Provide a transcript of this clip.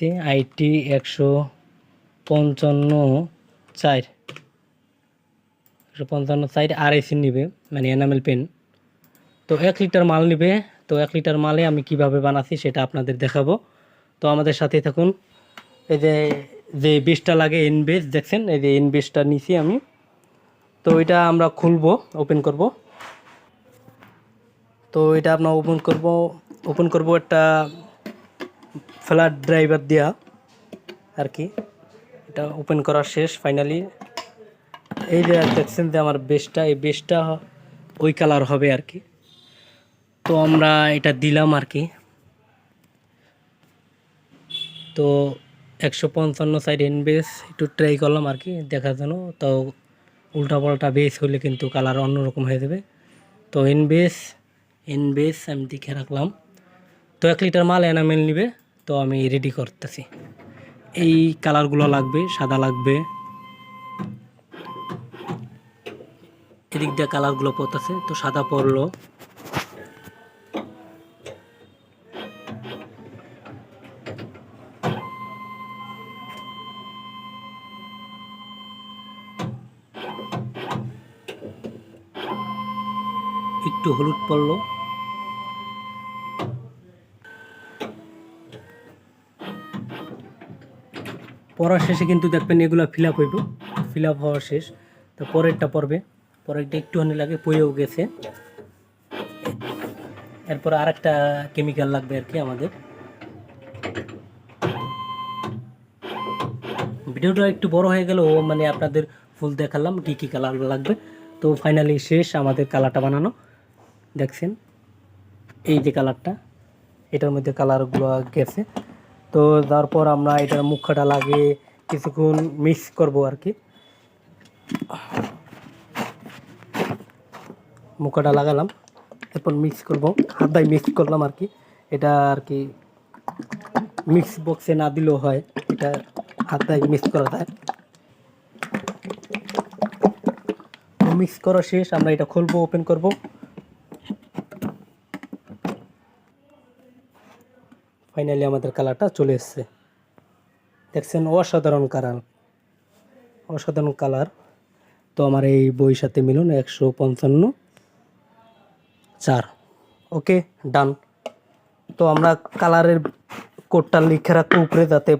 নিচ্ছি আইটি একশো পঞ্চান্ন চার। একশো পঞ্চান্ন চার আড়াইশি নিবে মানে এনামেল পেন তো এক লিটার মাল নিবে, তো এক লিটার মালে আমি কীভাবে বানাচ্ছি সেটা আপনাদের দেখাবো। তো আমাদের সাথে থাকুন। এই যে যে বিষটা লাগে ইনবেস দেখছেন? এই যে ইনবেসটা নিছি আমি। তো এটা আমরা খুলবো ওপেন করব। তো এটা আপনার ওপেন করব ওপেন করব একটা ফ্ল্যাট ড্রাইভার দেওয়া আর কি। এটা ওপেন করা শেষ ফাইনালি এই যে দেখছেন যে আমার বেসটা, এই বেসটা ওই কালার হবে আর কি। তো আমরা এটা দিলাম আর কি। তো একশো পঞ্চান্ন সাইড এন বেস একটু ট্রাই করলাম আর কি, দেখার জন্য। তো উল্টা পাল্টা বেস হলে কিন্তু কালার অন্যরকম হয়ে যাবে। তো এন বেস এন বেস আমি দেখে রাখলাম। তো এক লিটার মাল এনামেল নিবে। তো আমি রেডি করতেছি। এই কালারগুলো লাগবে, সাদা লাগবে। এদিক দিয়ে কালারগুলো পড়তেছে, তো সাদা পড়ল। একটু হলুদ পড়ল। পড়ার শেষে কিন্তু দেখবেন এগুলো ফিল আপ হইব। ফিল আপ হওয়া শেষ। তো পরেরটা পড়বে। পরেরটা একটুখানি লাগে পয়েও গেছে। এরপর আর একটা কেমিক্যাল লাগবে আর কি আমাদের। ভিডিওটা একটু বড় হয়ে গেল ও মানে আপনাদের ফুল দেখালাম কী কী কালার লাগবে। তো ফাইনালি শেষ আমাদের কালারটা বানানো। দেখছেন? এই যে কালারটা এটার মধ্যে কালারগুলো গেছে। তো তারপর আমরা এটার মুখটা লাগিয়ে কিছুক্ষণ মিক্স করব আর কি। মুখটা লাগালাম, এরপর মিক্স করব হাতায় মিক্স করলাম আর কি। এটা আর কি মিক্স বক্সে না দিলেও হয়, এটা হাতায় মিক্স করা যায়। মিক্স করা শেষ, আমরা এটা খুলবো ওপেন করব। ফাইনালি আমাদের কালারটা চলে এসছে। দেখছেন অসাধারণ কালার। অসাধারণ কালার। তো আমার এই বই সাথে মিলুন একশো পঞ্চান্ন চার। ওকে, ডান। তো আমরা কালারের কোডটা লিখে রাখব উপরে যাতে